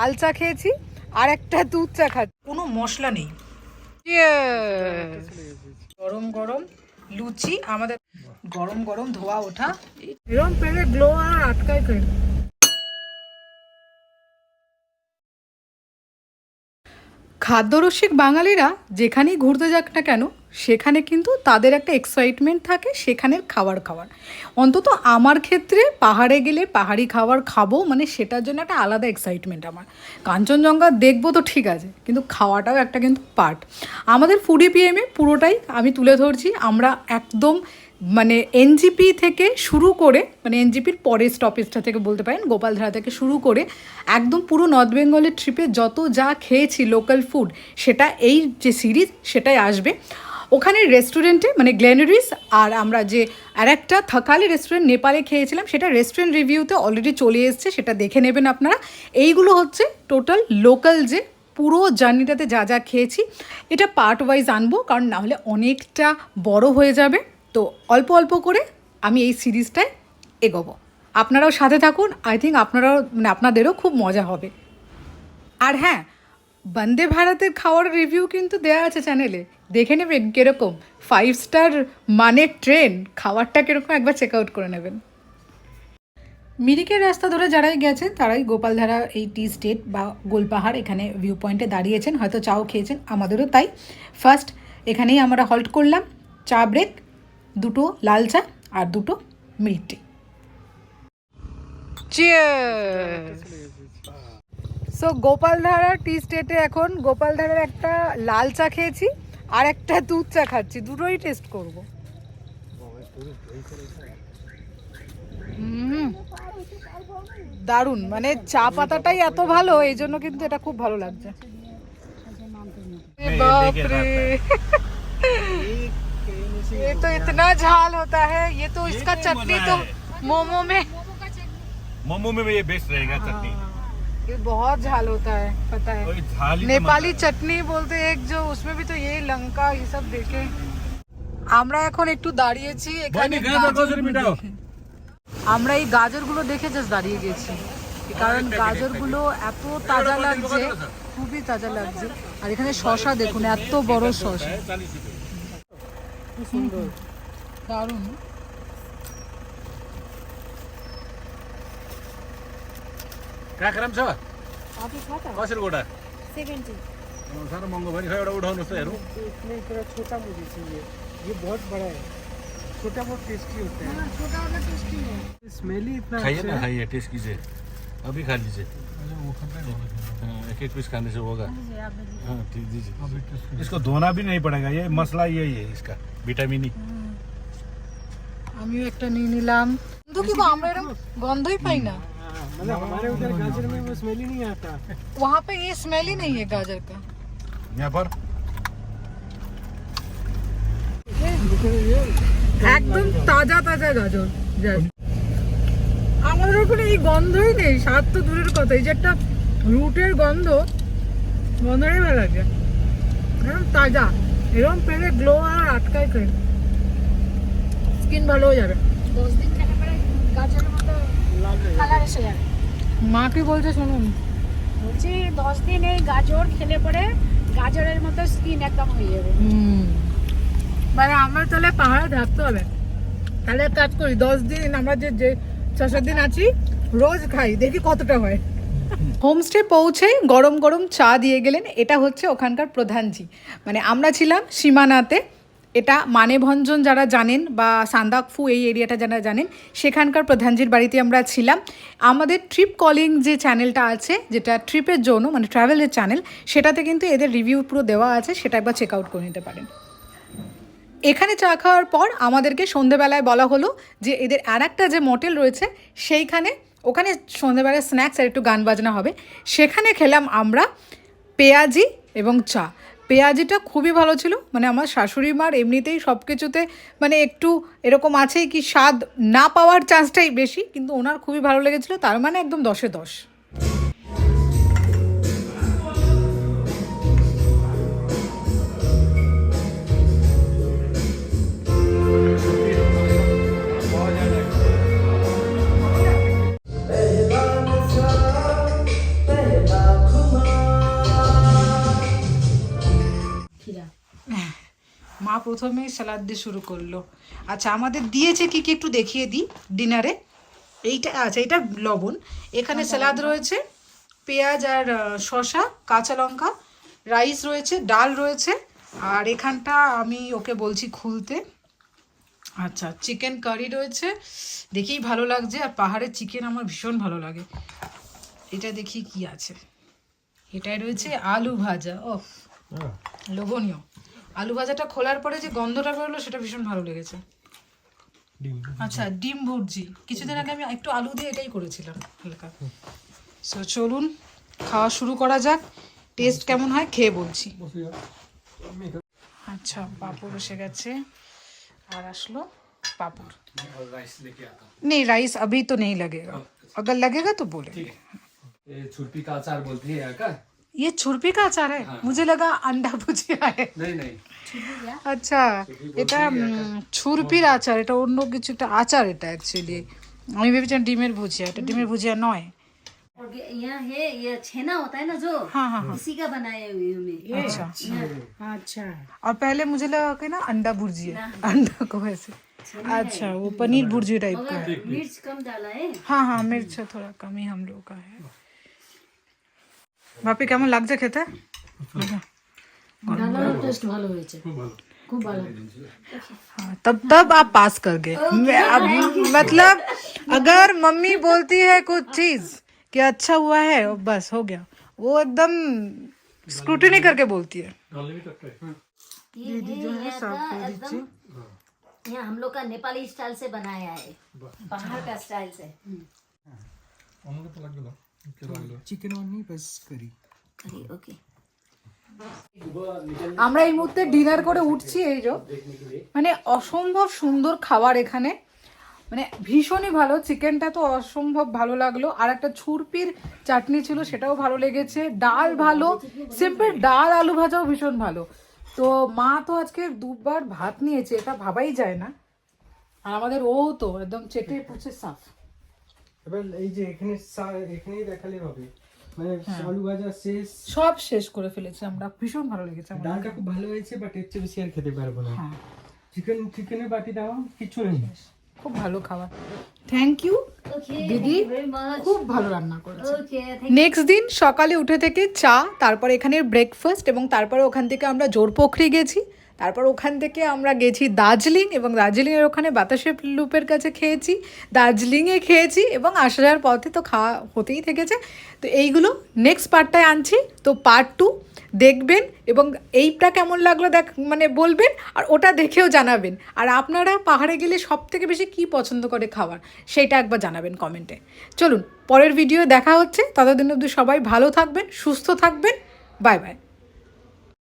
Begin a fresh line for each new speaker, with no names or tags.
লাল চা খেয়েছি আর একটা দুধ চা খাচ্ছি। কোনো মশলা নেই। গরম গরম লুচি আমাদের গরম গরম ধোয়া ওঠা। এরম পেলে গ্লো আর আটকায় কেন খাদ্যরসিক বাঙালিরা যেখানেই ঘুরতে যাক না কেন সেখানে কিন্তু তাদের একটা এক্সাইটমেন্ট থাকে, সেখানের খাবার খাওয়ার। অন্তত আমার ক্ষেত্রে পাহাড়ে গেলে পাহাড়ি খাবার খাব মানে সেটার জন্য একটা আলাদা এক্সাইটমেন্ট আমার। কাঞ্চনজঙ্ঘা দেখব তো ঠিক আছে, কিন্তু খাওয়াটাও একটা কিন্তু পার্ট আমাদের ফুডি পিএমে পুরোটাই আমি তুলে ধরছি, আমরা একদম মানে এনজিপি থেকে শুরু করে মানে এনজিপির পরের স্টপেজটা থেকে বলতে পারেন, গোপালধারা থেকে শুরু করে একদম পুরো নর্থ বেঙ্গলের ট্রিপে যত যা খেয়েছি লোকাল ফুড সেটা এই যে সিরিজ সেটাই আসবে। ওখানে রেস্টুরেন্টে মানে গ্লেনারিস আর আমরা যে আর একটা থাকালি রেস্টুরেন্ট নেপালে খেয়েছিলাম, সেটা রেস্টুরেন্ট রিভিউতে অলরেডি চলে এসছে, সেটা দেখে নেবেন আপনারা। এইগুলো হচ্ছে টোটাল লোকাল যে পুরো জার্নিটাতে যা যা খেয়েছি, এটা পার্ট ওয়াইজ আনব, কারণ না হলে অনেকটা বড় হয়ে যাবে। তো অল্প অল্প করে আমি এই সিরিজটায় এগোবো। আপনারাও সাথে থাকুন আই থিঙ্ক আপনারাও মানে আপনাদেরও খুব মজা হবে। আর হ্যাঁ বন্দে ভারতের খাওয়ার রিভিউ কিন্তু দেওয়া আছে চ্যানেলে দেখে নেবেন কীরকম। ফাইভ স্টার মানে ট্রেন খাবারটা কীরকম একবার চেক আউট করে নেবেন। মিরিকের রাস্তা ধরে যারাই গেছেন তারাই গোপালধারা এই টি স্টেট বা গোলপাহাড় এখানে ভিউ পয়েন্টে দাঁড়িয়েছেন। হয়তো চাও খেয়েছেন, আমাদেরও তাই। ফার্স্ট এখানেই আমরা হল্ট করলাম। চা ব্রেক দুটো লাল চা আর দুটো milk tea so Gopaldhara tea স্টেটে এখন গোপালধারার একটা লাল চা খেয়েছি আর একটা দুধ চা খাচ্ছি দুটোই টেস্ট করব হুম দারুণ মানে চা পাতাটাই এত ভালো এই জন্য কিন্তু এটা খুব ভালো লাগছে বাপরে ये तो इतना झाल होता है ये तो इसका चटनी तो मोमो में
मोमो में भी ये बेस्ट रहेगा चटनी
ये बहुत झाल होता है पता है
वही थाली तो
নেপালি চাটনি বলতে এক যে उसमें भी तो ये लंका ये सब देखे আমরা এখন একটু দাঁড়িয়েছি এখানে
বনি, গাজর,
গাজর
গাজর মিটাও।
দেখে। আমরা এই গাজরগুলো দেখে জাস্ট দাঁড়িয়ে গেছি কারণ গাজরগুলো এত তাজা লাগছে খুবই তাজা লাগছে আর এখানে শশা দেখুন এত বড় শশা দারুণ
क्या करम छ कसरी गोटा साह्रो महँगो भयो नि खै एउटा उठाउनुहोस् त हेरौँ
इसमें थोड़ा छोटा मुझे चाहिए ये बहुत बड़ा है छोटा बहुत टेस्टी होता है स्मेल ही इतना
खाइए
अच्छा
ना
है
खाइए टेस्ट कीजिए अभी खा लीजिए हाँ, एक एक पीस खाने से होगा हाँ ठीक दीजिए इसको धोना भी नहीं पड़ेगा ये मसला यही है इसका विटामिन ई
আমিও একটা নিয়ে নিলাম কিন্তু কি গো, আমরা এরকম গন্ধই পাই না
हाँ, मतलब हमारे उधर गाजर में वो स्मेल ही नहीं आता
वहाँ पे ये स्मेल ही नहीं है गाजर का
यहाँ पर
একদম তাজা তাজা গাজর just। আমাদের ওখানে এই গন্ধই নেই স্বাদ তো দূরের কথা এই যে একটা রুটের গন্ধ গন্ধটাই ভালো লাগে একদম তাজা এরকম পেলে গ্লো আর আটকায় কেন স্কিন ভালো হয়ে যাবে
দশ দিন খেলে পরে গাজরের মতো কালার এসে যাবে
মা কি বলছে শুনুন?
বলছি দশ দিন এই গাজর খেলে পরে গাজরের মতো স্কিন একদম হয়ে যাবে।
মানে আমার তাহলে পাহাড়ে থাকতে হবে। তাহলে কাজ করি দশ দিন আমরা যে যে ছ সাত দিন আছি রোজ খাই দেখি কতটা হয়। হোমস্টে পৌঁছে গরম গরম চা দিয়ে গেলেন এটা হচ্ছে ওখানকার প্রধান প্রধানজি। মানে আমরা ছিলাম সীমানাতে এটা মানেভঞ্জন যারা জানেন বা সান্দাকফু এই এরিয়াটা যারা জানেন, সেখানকার প্রধানজির বাড়িতে আমরা ছিলাম। আমাদের ট্রিপ কলিং যে চ্যানেলটা আছে, যেটা ট্রিপের জন্য মানে ট্রাভেলের চ্যানেল, সেটাতে কিন্তু এদের রিভিউ পুরো দেওয়া আছে, সেটা একবার চেক আউট করে নিতে পারেন। এখানে চা খাওয়ার পর আমাদেরকে সন্ধেবেলায় বলা হলো যে এদের আর একটা যে মোটেল রয়েছে, সেইখানে, ওখানে সন্ধেবেলায় স্ন্যাক্স আর একটু গান বাজনা হবে। সেখানে খেলাম আমরা পেঁয়াজি এবং চা। পেঁয়াজিটা খুবই ভালো ছিল। মানে আমার শাশুড়ি মার এমনিতেই সব কিছুতে মানে একটু এরকম আছে কি স্বাদ না পাওয়ার চান্সটাই বেশি, কিন্তু ওনার খুবই ভালো লেগেছিল, তার মানে একদম দশে দশ। প্রথমে স্যালাড দিয়ে শুরু করল। আচ্ছা আমাদের দিয়েছে কি কি একটু দেখিয়ে দিই ডিনারে। এইটা আচ্ছা এটা লবণ। এখানে স্যালাদ রয়েছে পেঁয়াজ আর শসা কাঁচা লঙ্কা রাইস রয়েছে ডাল রয়েছে আর এখানটা আমি ওকে বলছি খুলতে। আচ্ছা চিকেন কারি রয়েছে দেখেই ভালো লাগছে আর পাহাড়ের চিকেন আমার ভীষণ ভালো লাগে। এটা দেখি কি আছে। এটাই রয়েছে আলু ভাজা ও লোভনীয়। আলু ভাজাটা খোলার পরে যে গন্ধটা বেরোলো সেটা ভীষণ ভালো লেগেছে আচ্ছা ডিম ভুর্জি কিছুদিন আগে আমি একটু আলু দিয়ে এটাই করেছিলাম হালকা সো চলুন খাওয়া শুরু করা যাক টেস্ট কেমন হয় খেয়ে বলছি আচ্ছা পাঁপড় এসে গেছে আর আসলো पापड़ नहीं राइस अभी तो नहीं लगेगा अगर लगेगा तो बोलेंगे
ये छुर्पी का अचार बोलते हैं यहाँ का
ये छुरपी का अचार है मुझे लगा अंडा भुजिया है
नहीं नहीं
আচ্ছা এটা উম, ছুরপির আচার এটা অন্য কিছু একটা আচার এটা অ্যাকচুয়ালি আমি ভেবেছিলাম ডিমের ভুজিয়া এটা ডিমের ভুজিয়া নয়
और ये यहाँ है ये छेना होता है ना जो
हाँ हाँ हाँ
इसी का बनाए हुए हमें
अच्छा
আচ্ছা
और पहले मुझे लगा कि ना अंडा भुर्जी है अंडा को ऐसे अच्छा वो पनीर भुर्जी टाइप का है
मगर मिर्च कम डाला है
हाँ हाँ मिर्च थोड़ा कम ही हम लोग का है বাপি কেমন লাগছে খেতে
ডালারও টেস্ট ভালো হয়েছে খুব ভালো
हाँ, तब तब आप पास कर गए मैं- अब मतलब अगर मम्मी बोलती है कुछ चीज कि अच्छा हुआ है बस हो गया वो एकदम स्क्रूटिनी करके बोलती है
ये है यहाँ का एकदम यहाँ हम लोग का नेपाली स्टाइल से बनाया है पहाड़ का स्टाइल से
চিকেন
বাস ওকে
আমরা এই মুহূর্তে ডিনার করে উঠছি এই যে। মানে অসম্ভব সুন্দর খাবার এখানে। মানে ভীষণই ভালো। চিকেনটা তো অসম্ভব ভালো লাগল। আর একটা ছুরপির চাটনি ছিল সেটাও ভালো লেগেছে। ডাল ভালো। সিম্পল ডাল আলু ভাজাও ভীষণ ভালো। তো মা তো আজকে দুবার ভাত নিয়েছে এটা ভাবাই যায় না। আর আমাদের ও তো একদম চেটে পুচে সাফ।
এবার এই যে এখানে এখানেই দেখালে হবে। মানে হ্যাঁ। আলু ভাজা শেষ।
সব শেষ করে ফেলেছি আমরা। ভীষণ ভালো লেগেছে আমার।
ডালটা খুব ভালো হয়েছে বাট এর চেয়ে বেশি আর খেতে পারব না।
হ্যাঁ।
চিকেন চিকেনের বাটি দাও কিছু নেই।
খুব ভালো খাবার। থ্যাংক ইউ
দিদি।
খুব ভালো রান্না করেছে। নেক্সট দিন সকালে উঠে থেকে চা তারপর এখানের ব্রেকফাস্ট এবং তারপরে ওখান থেকে আমরা জোরপোখরি গেছি। তারপর ওখান থেকে আমরা গেছি দার্জিলিং এবং দার্জিলিংয়ের ওখানে বাতাসের লুপের কাছে খেয়েছি, দার্জিলিংয়ে খেয়েছি এবং আসার পথে তো খাওয়া হতেই থেকেছে। তো এইগুলো নেক্সট পার্টটায় আনছি। তো পার্ট টু দেখবেন এবং এইটা কেমন লাগল দেখ মানে বলবেন আর ওটা দেখেও জানাবেন। আর আপনারা পাহাড়ে গেলে সব থেকে বেশি কী পছন্দ করে খাবার সেইটা একবার জানাবেন কমেন্টে চলুন, পরের ভিডিও দেখা হচ্ছে। ততদিন অবধি সবাই ভালো থাকবেন, সুস্থ থাকবেন। Bye bye